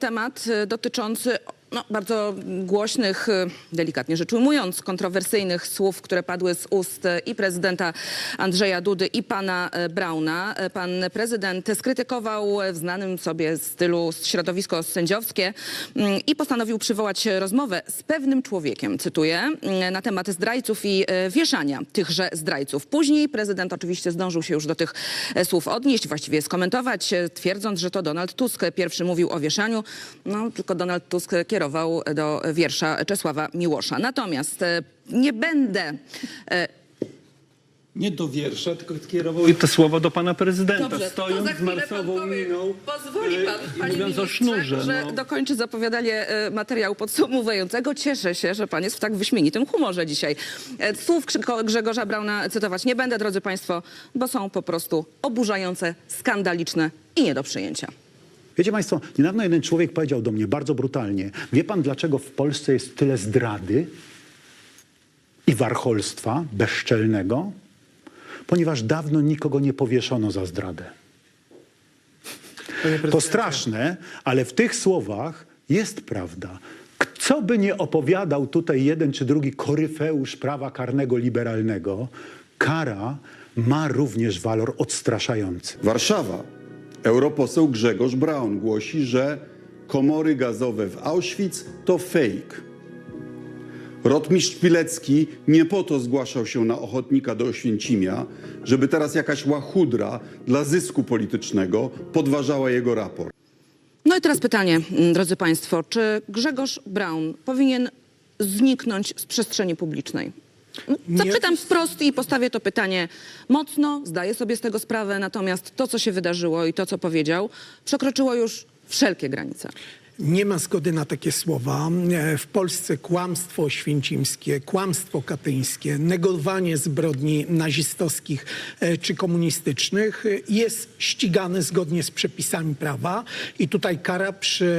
temat y, dotyczący no, bardzo głośnych, y, delikatnie rzecz ujmując, kontrowersyjnych słów, które padły z ust y, i prezydenta Andrzeja Dudy i pana y, Brauna. Pan prezydent skrytykował w znanym sobie stylu środowisko sędziowskie mm, i postanowił przywołać rozmowę z pewnym człowiekiem, cytuję, na temat zdrajców i wieszania tychże zdrajców. Później prezydent oczywiście zdążył się już do tych e, słów odnieść, właściwie skomentować, e, twierdząc, że to Donald Tusk pierwszy mówił o wieszaniu. No, tylko Donald Tusk kierował do wiersza Czesława Miłosza. Natomiast e, nie będę e, Nie do wiersza, tylko skierował te słowo do pana prezydenta, Dobrze, to stojąc z powie. miną Pozwoli e, pan, i panie mówiąc o sznurze. że no. dokończy zapowiadanie materiału podsumowującego. Cieszę się, że pan jest w tak wyśmienitym humorze dzisiaj. Słów Grzegorza Brauna cytować nie będę, drodzy państwo, bo są po prostu oburzające, skandaliczne i nie do przyjęcia. Wiecie Państwo, niedawno jeden człowiek powiedział do mnie bardzo brutalnie: Wie Pan, dlaczego w Polsce jest tyle zdrady i warcholstwa bezczelnego? Ponieważ dawno nikogo nie powieszono za zdradę. To straszne, ale w tych słowach jest prawda. Co by nie opowiadał tutaj jeden czy drugi koryfeusz prawa karnego liberalnego, kara ma również walor odstraszający. Warszawa. Europoseł Grzegorz Braun głosi, że komory gazowe w Auschwitz to fake. Rotmistrz Pilecki nie po to zgłaszał się na ochotnika do Oświęcimia, żeby teraz jakaś łachudra dla zysku politycznego podważała jego raport. No i teraz pytanie, mm, drodzy państwo, czy Grzegorz Braun powinien zniknąć z przestrzeni publicznej? Zapytam wprost i postawię to pytanie mocno, zdaję sobie z tego sprawę, natomiast to, co się wydarzyło i to, co powiedział, przekroczyło już wszelkie granice. Nie ma zgody na takie słowa. E, W Polsce kłamstwo święcimskie, kłamstwo katyńskie, negowanie zbrodni nazistowskich e, czy komunistycznych e, jest ścigane zgodnie z przepisami prawa i tutaj kara, przy,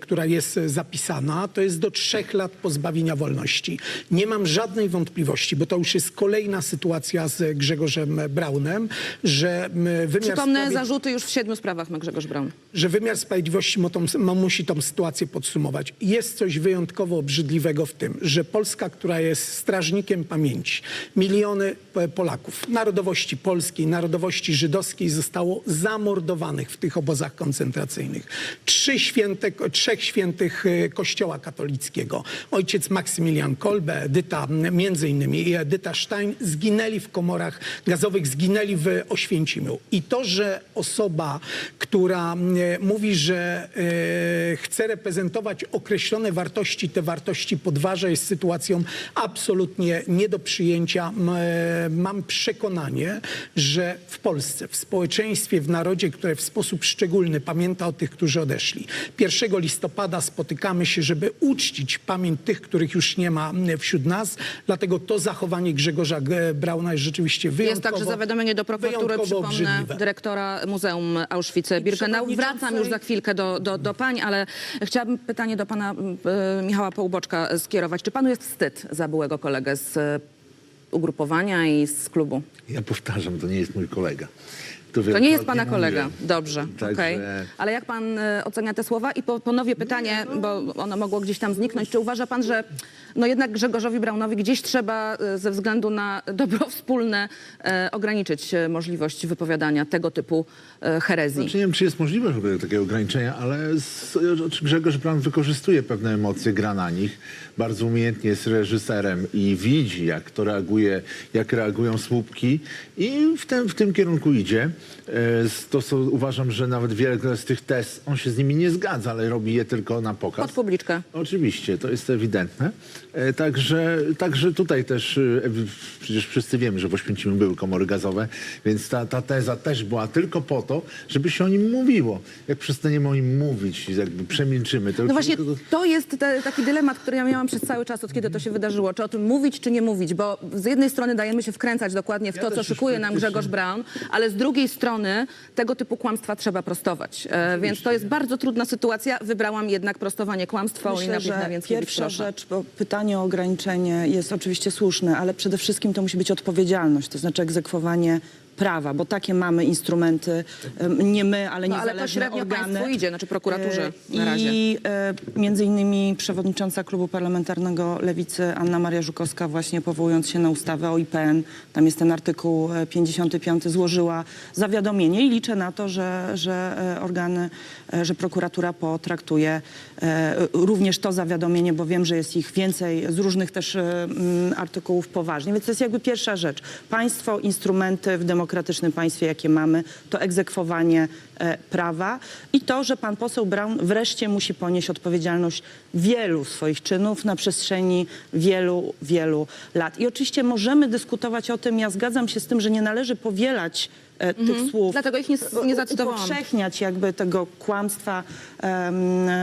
która jest zapisana, to jest do trzech lat pozbawienia wolności. Nie mam żadnej wątpliwości, bo to już jest kolejna sytuacja z Grzegorzem Braunem, że wymiar Przypomnę, zarzuty już w siedmiu sprawach ma Grzegorz Braun. że wymiar sprawiedliwości mu, tą, ma, musi tą sytuację podsumować. Jest coś wyjątkowo obrzydliwego w tym, że Polska, która jest strażnikiem pamięci, miliony Polaków narodowości polskiej, narodowości żydowskiej zostało zamordowanych w tych obozach koncentracyjnych. Trzy święte, trzech świętych e, Kościoła katolickiego, ojciec Maksymilian Kolbe, Edyta, między innymi i Edyta Stein, zginęli w komorach gazowych, zginęli w Oświęcimiu. I to, że osoba, która mówi, że e, chce reprezentować określone wartości, te wartości podważa, jest sytuacją absolutnie nie do przyjęcia. E, Mam przekonanie, że w Polsce, w społeczeństwie, w narodzie, które w sposób szczególny pamięta o tych, którzy odeszli. 1 listopada spotykamy się, żeby uczcić pamięć tych, których już nie ma wśród nas. Dlatego to zachowanie Grzegorza Brauna jest rzeczywiście Jest wyjątkowo także zawiadomienie do prokuratury, przypomnę, obrzydliwe. dyrektora Muzeum Auschwitz-Birkenau. Wracam już za chwilkę do, do, do pań, ale chciałabym pytanie do pana e, Michała Połuboczka skierować. Czy panu jest wstyd za byłego kolegę z e, ugrupowania i z klubu? Ja powtarzam, to nie jest mój kolega. To, nie jest pana kolega. Dobrze, Także- okej. Ale jak pan e, ocenia te słowa? I po, ponowię pytanie, bo ono mogło gdzieś tam zniknąć. Czy uważa pan, że no jednak Grzegorzowi Braunowi gdzieś trzeba e, ze względu na dobro wspólne e, ograniczyć możliwość wypowiadania tego typu herezji? Znaczy, nie wiem, czy jest możliwość w ogóle takiego ograniczenia, ale z, Grzegorz Braun wykorzystuje pewne emocje, gra na nich. Bardzo umiejętnie jest reżyserem i widzi, jak to reaguje, jak reagują słupki i w tym, w tym kierunku idzie. E, To co uważam, że nawet wiele z tych tez, on się z nimi nie zgadza, ale robi je tylko na pokaz. Pod publiczkę. Oczywiście, to jest ewidentne. E, Także, także tutaj też, e, przecież wszyscy wiemy, że w Oświęcimiu były komory gazowe, więc ta, ta teza też była tylko po to, żeby się o nim mówiło. Jak przestaniemy o nim mówić, jakby przemilczymy, to No właśnie, tylko- to jest te, taki dylemat, który ja miałam przez cały czas, od kiedy to się wydarzyło. Czy o tym mówić, czy nie mówić? Bo z jednej strony dajemy się wkręcać dokładnie w Ja to, też co już szykuje nam praktycznie- Grzegorz Braun, ale z drugiej strony tego typu kłamstwa trzeba prostować. E, więc to jest bardzo trudna sytuacja. Wybrałam jednak prostowanie kłamstwa. Myślę, Piechna, że więc pierwsza rzecz, bo pytanie o ograniczenie jest oczywiście słuszne, ale przede wszystkim to musi być odpowiedzialność, to znaczy egzekwowanie prawa, bo takie mamy instrumenty, nie my, ale No, ale niezależne pośrednio organy. państwu idzie, znaczy prokuraturze E, na razie. I e, między innymi przewodnicząca klubu parlamentarnego Lewicy Anna Maria Żukowska właśnie powołując się na ustawę o IPN, tam jest ten artykuł e, 55, złożyła zawiadomienie i liczę na to, że, że e, organy, e, że prokuratura potraktuje e, również to zawiadomienie, bo wiem, że jest ich więcej z różnych też e, artykułów poważnie. Więc to jest jakby pierwsza rzecz. Państwo, instrumenty w demokratycznym państwie, jakie mamy, to egzekwowanie e, prawa i to, że pan poseł Braun wreszcie musi ponieść odpowiedzialność wielu swoich czynów na przestrzeni wielu, wielu lat. I oczywiście możemy dyskutować o tym, ja zgadzam się z tym, że nie należy powielać e, tych słów. Dlatego ich nie- nie zacytowałam. Upowszechniać jakby tego kłamstwa em,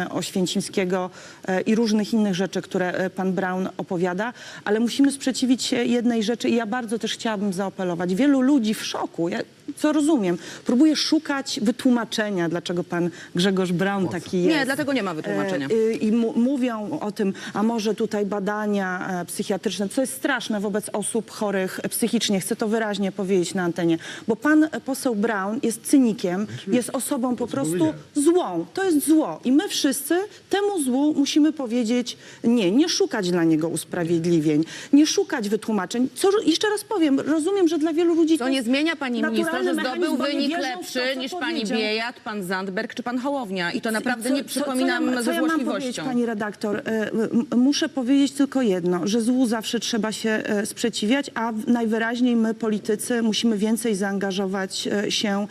oświęcimskiego e, i różnych innych rzeczy, które e, pan Brown opowiada, ale musimy sprzeciwić się jednej rzeczy i ja bardzo też chciałabym zaapelować. Wielu ludzi w szoku, ja, co rozumiem, próbuje szukać wytłumaczenia, dlaczego pan Grzegorz Braun taki jest. Nie, dlatego nie ma wytłumaczenia. E, y, I mu- mówią o tym, a może tutaj badania e, psychiatryczne, co jest straszne wobec osób chorych psychicznie. Chcę to wyraźnie powiedzieć na antenie. Bo pan e, poseł Brown jest cynikiem, jest osobą po prostu złą. To jest zło. I my wszyscy temu złu musimy powiedzieć nie. Nie szukać dla niego usprawiedliwień, nie szukać wytłumaczeń. Co, jeszcze raz powiem, rozumiem, że dla wielu ludzi to nie zmienia, pani minister, że zdobył wynik lepszy co niż pani. Biejat, pan Zandberg czy pan Hołownia. I to naprawdę Co- nie co- przypominam co ja, ma- ze co ja mam powiedzieć, złośliwością. pani redaktor? E, muszę powiedzieć tylko jedno, że złu zawsze trzeba się e, sprzeciwiać, a najwyraźniej my, politycy, musimy więcej zaangażować e, się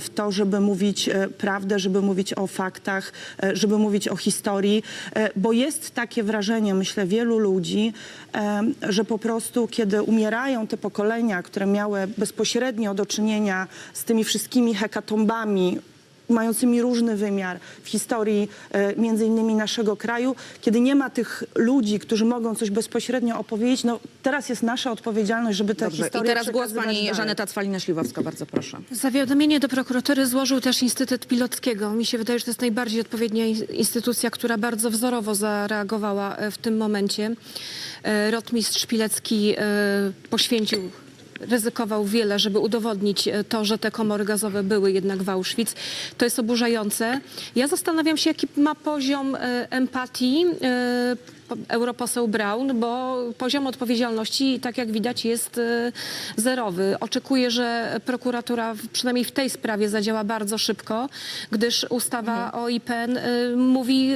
w to, żeby mówić prawdę, żeby mówić o faktach, żeby mówić o historii, bo jest takie wrażenie, myślę, wielu ludzi, że po prostu, kiedy umierają te pokolenia, które miały bezpośrednio do czynienia z tymi wszystkimi hekatombami, mającymi różny wymiar w historii e, między innymi naszego kraju, kiedy nie ma tych ludzi, którzy mogą coś bezpośrednio opowiedzieć, no teraz jest nasza odpowiedzialność, żeby te Dobrze. I historie teraz głos przekazywać pani dalej. Żaneta Cwalina-Śliwowska, bardzo proszę. Zawiadomienie do prokuratury złożył też Instytut Pilotskiego. Mi się wydaje, że to jest najbardziej odpowiednia in- instytucja, która bardzo wzorowo zareagowała e, w tym momencie. E, Rotmistrz Szpilecki e, poświęcił ryzykował wiele, żeby udowodnić e, to, że te komory gazowe były jednak w Auschwitz. To jest oburzające. Ja zastanawiam się, jaki ma poziom e, empatii e, po- europoseł Braun, bo poziom odpowiedzialności, tak jak widać, jest zerowy. Oczekuję, że prokuratura przynajmniej w tej sprawie zadziała bardzo szybko, gdyż ustawa o IPN mówi,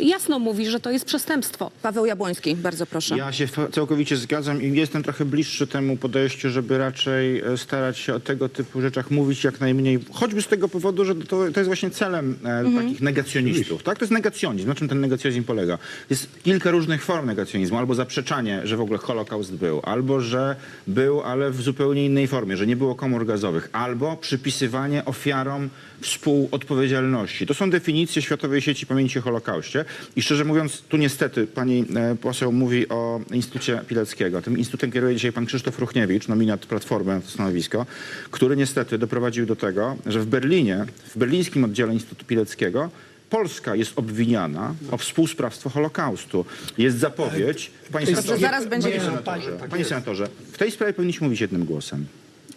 jasno mówi, że to jest przestępstwo. Paweł Jabłoński, bardzo proszę. Ja się całkowicie zgadzam i jestem trochę bliższy temu podejściu, żeby raczej e, starać się o tego typu rzeczach mówić jak najmniej, choćby z tego powodu, że to, to jest właśnie celem e, takich negacjonistów. Tak? To jest negacjonizm. Na czym ten negacjonizm polega? Jest kilka różnych form negacjonizmu. Albo zaprzeczanie, że w ogóle Holokaust był, albo że był, ale w zupełnie innej formie, że nie było komór gazowych, albo przypisywanie ofiarom współodpowiedzialności. To są definicje Światowej Sieci Pamięci o Holokauście i szczerze mówiąc, tu niestety pani e, poseł mówi o Instytucie Pileckiego. Tym instytutem kieruje dzisiaj pan Krzysztof Ruchniewicz, nominat Platformy na to stanowisko, który niestety doprowadził do tego, że w Berlinie, w berlińskim oddziale Instytutu Pileckiego Polska jest obwiniana o współsprawstwo Holokaustu. Jest zapowiedź. Panie senatorze, zaraz będzie- panie senatorze, panie senatorze, w tej sprawie powinniśmy mówić jednym głosem.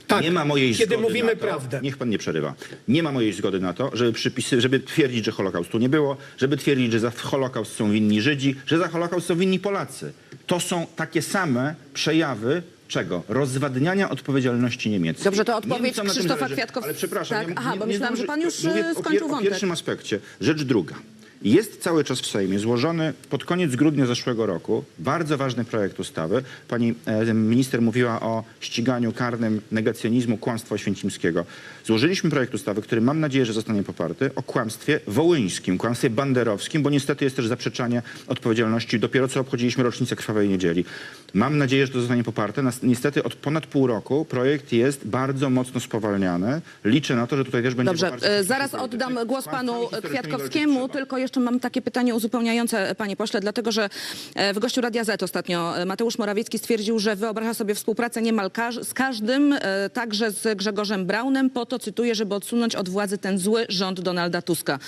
Tak, nie ma mojej kiedy zgody mówimy na to, prawdę. Niech pan nie przerywa. Nie ma mojej zgody na to, żeby, przypisy, żeby twierdzić, że Holokaustu nie było, żeby twierdzić, że za Holokaust są winni Żydzi, że za Holokaust są winni Polacy. To są takie same przejawy czego? Rozwadniania odpowiedzialności niemieckiej. Dobrze, to odpowiedź Niemcom na tym Krzysztofa zależy. Kwiatkowskiego. Ale przepraszam. Tak, ja aha, bo myślałam, że pan już, mówię e, skończył pier- o wątek. pierwszym aspekcie. Rzecz druga. Jest cały czas w Sejmie złożony pod koniec grudnia zeszłego roku bardzo ważny projekt ustawy. Pani e, minister mówiła o ściganiu karnym negacjonizmu kłamstwa oświęcimskiego. Złożyliśmy projekt ustawy, który mam nadzieję, że zostanie poparty, o kłamstwie wołyńskim, kłamstwie banderowskim, bo niestety jest też zaprzeczanie odpowiedzialności. Dopiero co obchodziliśmy rocznicę Krwawej Niedzieli. Mam nadzieję, że to zostanie poparte. Nas- Niestety od ponad pół roku projekt jest bardzo mocno spowalniany. Liczę na to, że tutaj też będzie Dobrze, poparcie e, zaraz oddam głos panu Kwiatkowskiemu, tylko jeszcze mam takie pytanie uzupełniające, panie pośle, dlatego że e, w gościu Radia Z ostatnio e, Mateusz Morawiecki stwierdził, że wyobraża sobie współpracę niemal każ z każdym, e, także z Grzegorzem Braunem, po to, cytuję, żeby odsunąć od władzy ten zły rząd Donalda Tuska.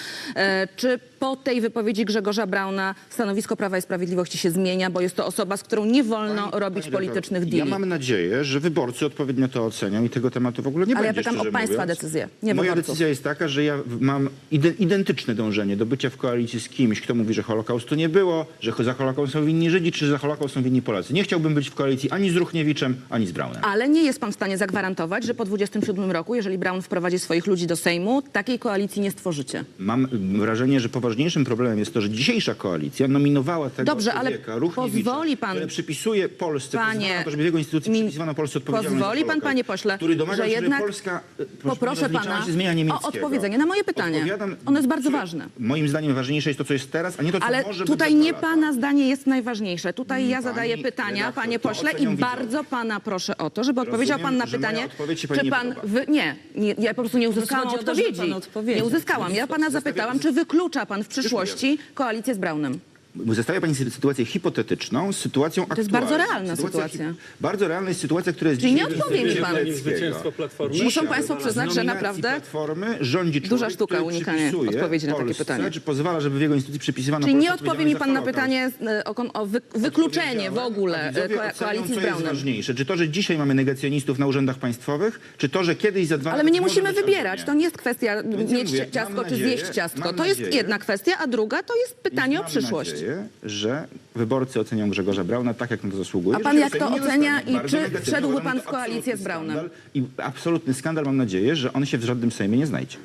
Czy po tej wypowiedzi Grzegorza Brauna stanowisko Prawa i Sprawiedliwości się zmienia, bo jest to osoba, z którą nie wolno Pani- robić pani politycznych Ja deali. mam nadzieję, że wyborcy odpowiednio to ocenią i tego tematu w ogóle nie Ale ja będzie. pytam o państwa mówiąc. decyzję, nie Moja wyborców. decyzja jest taka, że ja w- mam ide- identyczne dążenie do bycia w koalicji z kimś, kto mówi, że Holokaustu nie było, że cho- za Holokaust są winni Żydzi, czy za Holokaust są winni Polacy. Nie chciałbym być w koalicji ani z Ruchniewiczem, ani z Braunem. Ale nie jest pan w stanie zagwarantować, że po 27 roku, jeżeli Braun wprowadzi swoich ludzi do Sejmu, takiej koalicji nie stworzycie. Mam wrażenie, że poważniejszym problemem jest to, że dzisiejsza koalicja nominowała tego Dobrze, ale człowieka, Ruchniewicza, pozwoli pan- który przypisuje Polsce, Panie- pozwala na to, żeby w jego instytucji mi- przypisywano Polsce odpowiedzialność za pozwoli pan, Holokaust, panie pośle, który domaga że się, jednak- żeby Polska e, Poproszę rozliczała pana się z zmienia niemieckiego. o odpowiedzenie na moje pytanie. Odpowiadam- Ono jest bardzo ważne. Moim zdaniem ważniejsze jest to, co jest teraz, a nie to, co Ale może tutaj być za nie dwa lata. pana zdanie jest najważniejsze. Tutaj ja Pani zadaję pytania, redaktor, panie to pośle, i widzowie. bardzo pana proszę o to, żeby odpowiedział pan na że moja pytanie, odpowiedź się pani czy nie pan... podoba. Wy, nie, nie, ja po prostu nie uzyskałam chodzi o to, żeby odpowiedzi. pan odpowiedział. Nie uzyskałam. Ja pana zapytałam, czy wyklucza pan w przyszłości koalicję z Braunem. Zestawia pani sy- sytuację hipotetyczną z sytuacją To jest aktualną. bardzo realna Sytuacja sytuacja. hi- Bardzo realna jest sytuacja, która jest Czyli nie dzisiaj... odpowie mi pan. Zwycięstwo Platformy? Dzisiaj Muszą państwo przyznać, że nominacji naprawdę Platformy rządzi duża człowiek, sztuka który unikania przypisuje odpowiedzi na takie Polsce, pytanie. Czy pozwala, żeby w jego instytucji przypisywano Czyli nie Polsce odpowie mi pan na odpowiedzialność pytanie e, o, kon- o wy, wykluczenie w ogóle e, ko- koalicji z co jest Braunem. ważniejsze? Czy to, że dzisiaj mamy negacjonistów na urzędach państwowych, czy to, że kiedyś za dwa Ale my nie może musimy być wybierać. To nie jest kwestia ja mieć mówię, ciastko czy nadzieję- zjeść ciastko. mam To jest nadzieję- jedna kwestia, a druga to jest pytanie o Mam przyszłość. nadzieję, że wyborcy ocenią Grzegorza Brauna tak, jak na to zasługuje. A pan jak to nie ocenia i Bardzo czy negatywnie. wszedłby Uważam, pan to w koalicję absolutny z Braunem? skandal I absolutny skandal, mam nadzieję, że on się w żadnym Sejmie nie znajdzie.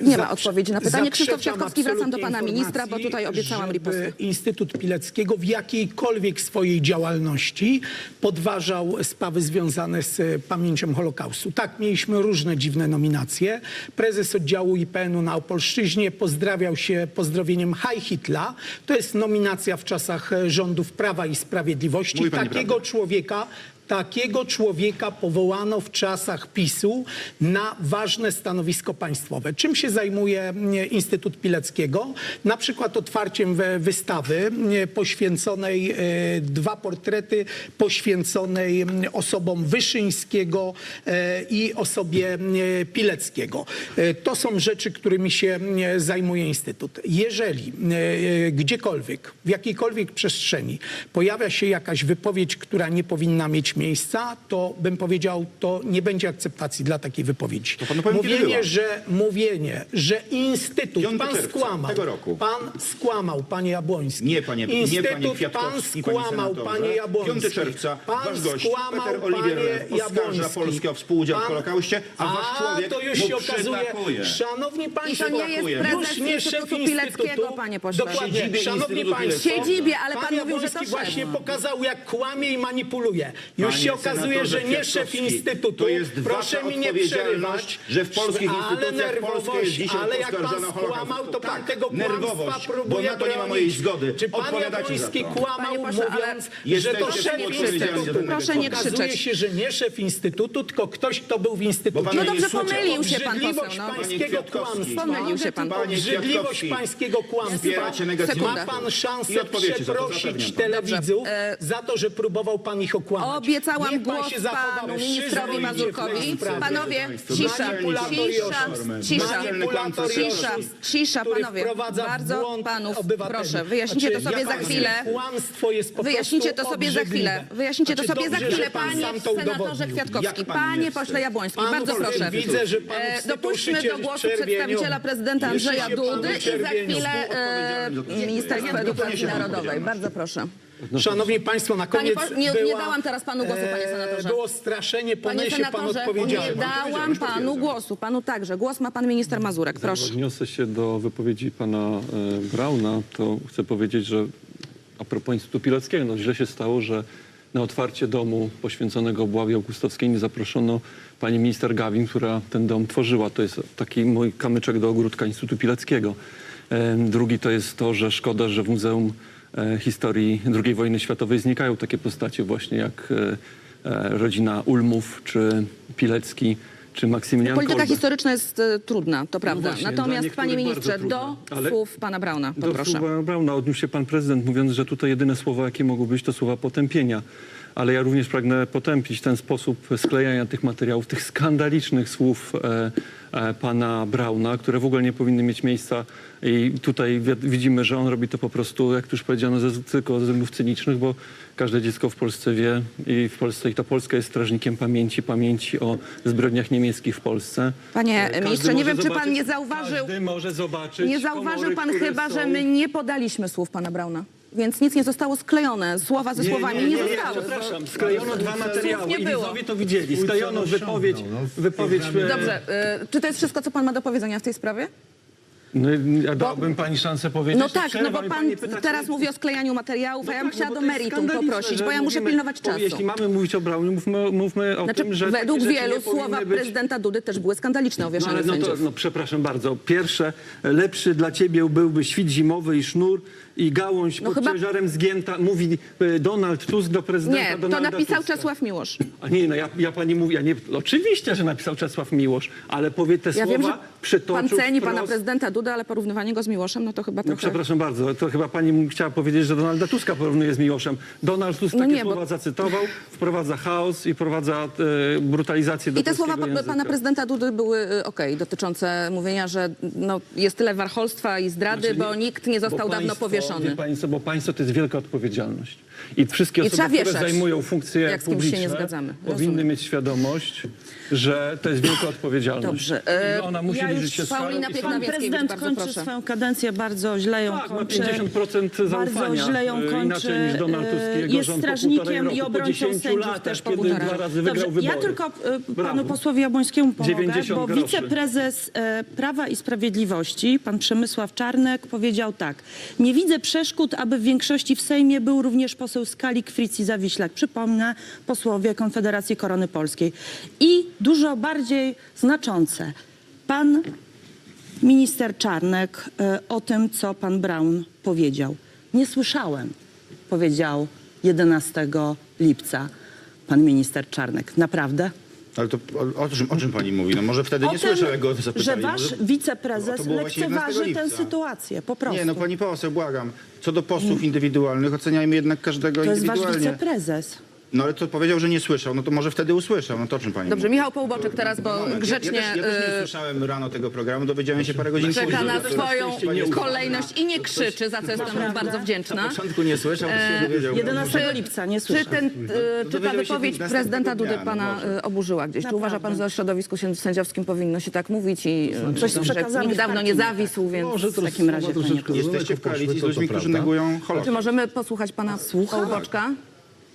Nie ma odpowiedzi na pytanie. Krzysztof Kwiatkowski, wracam do pana ministra, bo tutaj obiecałam ripostę. Instytut Pileckiego w jakiejkolwiek swojej działalności podważał sprawy związane z e, pamięcią Holokaustu. Tak, mieliśmy różne dziwne nominacje. Prezes oddziału IPN-u na Opolszczyźnie pozdrawiał się pozdrowieniem Heil Hitler. To jest nominacja w czasach e, rządów Prawa i Sprawiedliwości. Mówi pani Takiego człowieka Takiego człowieka powołano w czasach PiSu na ważne stanowisko państwowe. Czym się zajmuje Instytut Pileckiego? Na przykład otwarciem wystawy poświęconej, e, dwa portrety poświęconej osobom Wyszyńskiego e, i osobie Pileckiego. E, To są rzeczy, którymi się zajmuje Instytut. Jeżeli gdziekolwiek, w jakiejkolwiek przestrzeni pojawia się jakaś wypowiedź, która nie powinna mieć miejsca, to bym powiedział, to nie będzie akceptacji dla takiej wypowiedzi. To panu powiem, kiedy mówienie, że, mówienie, że Instytut, 5 pan czerwca skłamał, tego roku. pan skłamał, panie Jabłoński. Nie, panie- nie, Instytut, panie pan Kwiatkowski, panie skłamał, senatorze. panie Jabłoński. 5 czerwca pan wasz gość, skłamał, Peter Oliwier, panie oskarża Jabłoński. Polskę o współudział w Pan- Holokauście, a wasz człowiek to już mu się okazuje, przytakuje. szanowni państwo, to nie jest prezes już nie szef Instytutu Pileckiego, panie pośle. Dokładnie, Siedzibie szanowni Instytutu państwo. Pileckiego. Siedzibie, ale pan Pan mówił, że to Jabłoński szef. właśnie pokazał, jak kłamie i manipuluje. Już Panie się okazuje, że nie szef Instytutu. to jest Proszę wasza mi nie odpowiedzialność, przerywać. że w polskich ale instytucjach Polska jest nerwowość, dzisiaj Ale jak pan oskarżana o Holokaust. skłamał, to pan Tak, tego kłamstwa nerwowość, próbuje bo na to nie ma bronić. mojej zgody. Czy pan Odpowiadacie za Jabłoński to. kłamał, Panie pośle, ale mówiąc, że to jesteście szef za Instytutu? ten Proszę nie Okazuje krzyczeć. się, że nie szef Instytutu, tylko ktoś, kto był w Instytucie. No dobrze, pomylił się pan Obrzydliwość poseł. No. pańskiego Kwiatkowski. kłamstwa. Pomylił się pan. Panie Obrzydliwość Kwiatkowski. pańskiego kłamstwa. Wspieracie negacjonizm. Ma pan I szansę odpowiecie za to, przeprosić zapewniam pana. telewidzów za to, że próbował pan ich okłamać. Obiecałam Niech pan głos się zachowa panu mężczyzną ministrowi i Mazurkowi. w sprawie. Panowie, cisza, Manipulator i cisza, cisza, Manipulator i cisza, oszust, cisza, który panowie. wprowadza w Bardzo błąd panów obywateli. proszę, wyjaśnijcie to Znaczy, sobie za chwilę. Kłamstwo jest po Wyjaśnijcie to sobie za chwilę. Wyjaśnijcie to Znaczy, sobie za chwilę, panie senatorze. Kwiatkowski. Panie nie pośle? Jabłoński, bardzo proszę. Widzę, że pan E, do głosu przedstawiciela prezydenta Andrzeja Dudy i za chwilę e, Ministerstwo Edukacji Narodowej. Bardzo proszę. Szanowni Państwo, na Panie koniec po- nie- nie była, dałam teraz panu głosu, panie e, senatorze. Było straszenie, Panie poniesie pan senatorze, nie dałam panu głosu. Panu także. Głos ma pan minister Mazurek. Proszę. Odniosę się do wypowiedzi pana e, Brauna, to chcę powiedzieć, że a propos Instytutu Pileckiego, no źle się stało, że na otwarcie domu poświęconego obławie augustowskiej nie zaproszono pani minister Gawin, która ten dom tworzyła. To jest taki mój kamyczek do ogródka Instytutu Pileckiego. E, Drugi to jest to, że szkoda, że w Muzeum e, Historii II wojny światowej znikają takie postacie właśnie jak e, e, rodzina Ulmów, czy Pilecki, czy Maksymilian Polityka Kolbe. historyczna jest e, trudna, to prawda. właśnie, dla Natomiast, niektórych panie bardzo ministrze, trudna. do Ale- słów pana Brauna, Do poproszę. słowa Brauna odniósł się pan prezydent, mówiąc, że tutaj jedyne słowa, jakie mogą być, to słowa potępienia. Ale ja również pragnę potępić ten sposób sklejania tych materiałów, tych skandalicznych słów e, e, pana Brauna, które w ogóle nie powinny mieć miejsca. I tutaj wi- widzimy, że on robi to po prostu, jak tu już powiedziano, ze, tylko ze względów cynicznych, bo każde dziecko w Polsce wie i w Polsce i to Polska jest strażnikiem pamięci, pamięci o zbrodniach niemieckich w Polsce. Panie Każdy ministrze, nie wiem, czy pan nie zauważył, Każdy może zobaczyć nie zauważył komory, pan chyba, są... że my nie podaliśmy słów pana Brauna. Więc nic nie zostało sklejone. Słowa ze słowami nie, zostały. Przepraszam, sklejono dwa materiały nie i było. widzowie to widzieli. Sklejono wypowiedź, no, wypowiedź... Dobrze, y, czy to jest wszystko, co pan ma do powiedzenia w tej sprawie? No, ja dałbym pani szansę powiedzieć. No tak, no Przerwa bo mi pan pani teraz mówi o sklejaniu materiałów, No a ja bym tak, chciała no do bo to jest meritum skandaliczne, poprosić, że bo ja muszę mówimy- pilnować bo czasu. Jeśli mamy mówić o Braunie, mówmy, mówmy o Znaczy, tym, że według takie rzeczy wielu nie powinny słowa być... prezydenta Dudy też były skandaliczne o No, wieszaniu ale no to, sędziów. no przepraszam bardzo. Pierwsze, lepszy dla ciebie byłby świt zimowy i sznur i gałąź No pod chyba- ciężarem zgięta. Mówi e, Donald Tusk do prezydenta Nie, to Donalda napisał Tuska. Czesław Miłosz. A nie, no ja, ja pani mówię, ja nie, oczywiście, że napisał Czesław Miłosz, ale powie te Ja słowa wiem, że przytoczył pan ceni wprost. pana prezydenta Dudę, ale porównywanie go z Miłoszem, no to chyba No trochę... przepraszam bardzo, to chyba pani m- chciała powiedzieć, że Donalda Tuska porównuje z Miłoszem. Donald Tusk No takie nie, bo- słowa zacytował, wprowadza chaos i wprowadza e, brutalizację do I te słowa polskiego pa- języka. pana prezydenta Dudy były y, okej, dotyczące mówienia, że no, jest tyle warcholstwa i zdrady, Znaczy, bo nikt nie został bo dawno państwo, powieszony. Wie państwo, bo państwo to jest wielka odpowiedzialność. I wszystkie I osoby, trzeba które wieszać, zajmują funkcje jak z kimś się nie publiczne, zgadzamy. powinny Rozumiem. mieć świadomość, że to jest wielka odpowiedzialność. Dobrze, I e, że ona musi ja już liczyć się z Paulina i Pan prezydent bardzo kończy proszę. swoją kadencję, bardzo źle ją Tak, ma kończy. 50% zaufania. Bardzo źle ją e, kończy. Inaczej niż Donald Tusk i e, jego Jest rząd po półtorej strażnikiem roku, i po obrońcą 10 sędziów latach, też po kiedy półtora dwa roku. razy wygrał Dobrze, ja tylko e, panu Brawo. posłowi Jabłońskiemu pomogę, 90 bo groszy. wiceprezes e, Prawa i Sprawiedliwości, pan Przemysław Czarnek, powiedział tak. Nie widzę przeszkód, aby w większości w Sejmie był również poseł Skalik, Fritz Zawiślak. Przypomnę, posłowie Konfederacji Korony Polskiej. I dużo bardziej znaczące. Pan minister Czarnek e, o tym, co pan Braun powiedział. Nie słyszałem, powiedział 11 lipca pan minister Czarnek. Naprawdę? Ale to o, o, czym, o czym pani mówi? No może wtedy nie o tym, słyszał, jak go że zapytali. wasz Może- wiceprezes to 11 lekceważy tę sytuację, po prostu. Nie, no pani poseł, błagam. Co do posłów indywidualnych, oceniajmy jednak każdego to jest wasz indywidualnie. wiceprezes. No ale to powiedział, że nie słyszał. No to może wtedy usłyszał. No to o czym pani Dobrze, mówi? Michał Połuboczek teraz, bo Moment, grzecznie... Ja, ja, też, ja też nie y, słyszałem rano tego programu, dowiedziałem się parę godzin czeka później. na swoją kolejność i nie krzyczy, za co jestem mu bardzo wdzięczna. Na początku nie słyszał, to się dowiedział. 11 lipca, nie Czy, słyszałem. ten, y, czy ta dowiedział się wypowiedź 15 prezydenta dnia, Dudy no pana może. y, oburzyła gdzieś? Czy uważa pan, że w środowisku sędziowskim powinno się tak mówić i y, Coś z że nikt dawno nie zawisł, więc... Może to w takim razie, panie Jesteście w koalicji z ludźmi, którzy negują Czy Holokaust. możemy posłuchać pana Połuboczka?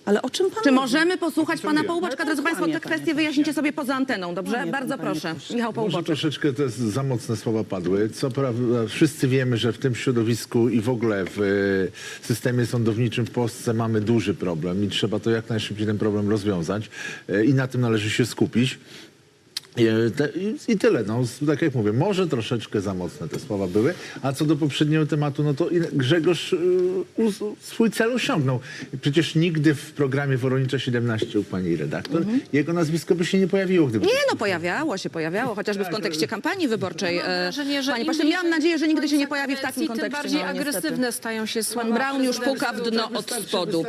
Ale o czym pan Czy mówi? możemy posłuchać pana Połuboczka? Ale Drodzy państwo, te panie kwestie wyjaśnicie sobie poza anteną, dobrze? Kłamie pan, Bardzo panie proszę. Michał Może troszeczkę to jest za mocne słowa padły. Co prawda wszyscy wiemy, że w tym środowisku i w ogóle w e, systemie sądowniczym w Polsce mamy duży problem i trzeba to jak najszybciej ten problem rozwiązać e, i na tym należy się skupić. E, te- I, tyle, no, tak jak mówię, może troszeczkę za mocne te słowa były, a co do poprzedniego tematu, no to Grzegorz y, us- swój cel osiągnął. Przecież nigdy w programie Woronicza 17 u pani redaktor jego nazwisko by się nie pojawiło, gdyby... Nie, no pojawiało się, pojawiało, chociażby w kontekście kampanii wyborczej. Mam e, wrażenie, że Panie im pośle, miałam nadzieję, że nigdy się nie pojawi w takim kontekście. Tym bardziej no, agresywne stają się słowa. Pan Braun już puka w dno od spodu.